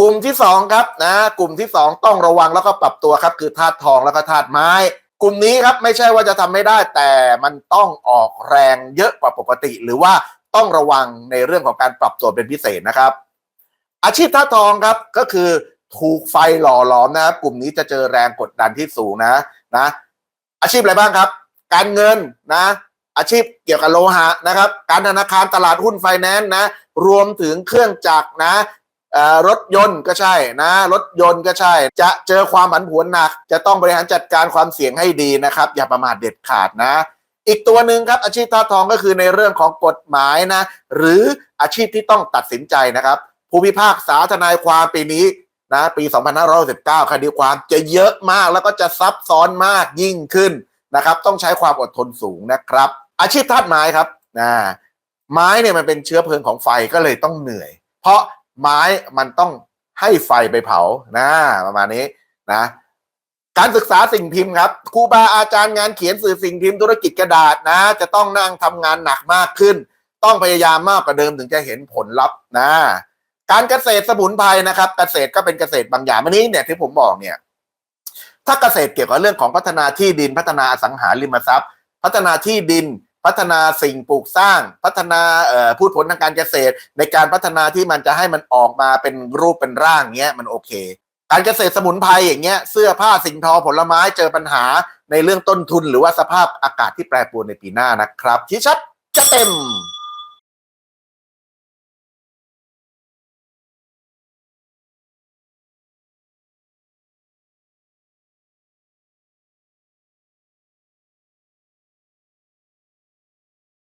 กลุ่มที่สองครับนะ กลุ่มที่สองต้องระวังแล้วก็ปรับตัวครับ คือธาตุทองแล้วก็ธาตุไม้ กลุ่มนี้ครับไม่ใช่ว่าจะทำไม่ได้แต่มันต้องออกแรงเยอะกว่าปกติ หรือว่าต้องระวังในเรื่องของการปรับตัวเป็นพิเศษนะครับ อาชีพธาตุทองครับก็คือถูกไฟหล่อหลอมนะครับกลุ่มนี้จะเจอแรงกดดันที่สูงนะนะ อาชีพอะไรบ้างครับ การเงินนะ อาชีพเกี่ยวกับโลหะนะครับ การธนาคารตลาดหุ้นไฟแนนซ์นะ รวมถึงเครื่องจักรนะ รถยนต์ก็ใช่นะ รถยนต์ก็ใช่ จะเจอความผันผวนหนัก จะต้องบริหารจัดการความเสี่ยงให้ดีนะครับ อย่าประมาทเด็ดขาดนะ อีกตัวหนึ่งครับอาชีพท่าทองก็คือในเรื่องของกฎหมายนะ หรืออาชีพที่ต้องตัดสินใจนะครับ ผู้พิพากษาทนายความปีนี้นะปี 2519คดีความจะเยอะมากแล้วก็จะซับซ้อนมากยิ่งขึ้นนะครับ ต้องใช้ความอดทนสูงนะครับ อาชีพธาตุไม้ครับนะไม้เนี่ยมันเป็นเชื้อเพลิงของไฟก็เลยต้องเหนื่อย เพราะ ไม้มันต้องให้ไฟไปเผานะประมาณนี้นะการศึกษาสิ่งพิมพ์ครับครูบาอาจารย์งานเขียนสื่อสิ่งพิมพ์ธุรกิจกระดาษนะ จะต้องนั่งทำงานหนักมากขึ้น ต้องพยายามมากกว่าเดิมถึงจะเห็นผลลัพธ์นะ การเกษตรสมุนไพรนะครับ เกษตรก็เป็นเกษตรบางอย่างวันนี้เนี่ยที่ผมบอกเนี่ย ถ้าเกษตรเกี่ยวกับเรื่องของพัฒนาที่ดินพัฒนาอสังหาริมทรัพย์ พัฒนาที่ดิน พัฒนาสิ่งปลูกสร้างพัฒนาพูดผลทางการเกษตร ในการพัฒนาที่มันจะให้มันออกมาเป็นรูปเป็นร่างเงี้ยมันโอเค การเกษตรสมุนไพรอย่างเงี้ยเสื้อผ้าสิ่งทอผลไม้เจอปัญหาในเรื่องต้นทุน หรือว่าสภาพอากาศที่แปรปรวนในปีหน้านะครับชี้ชัดจะเต็ม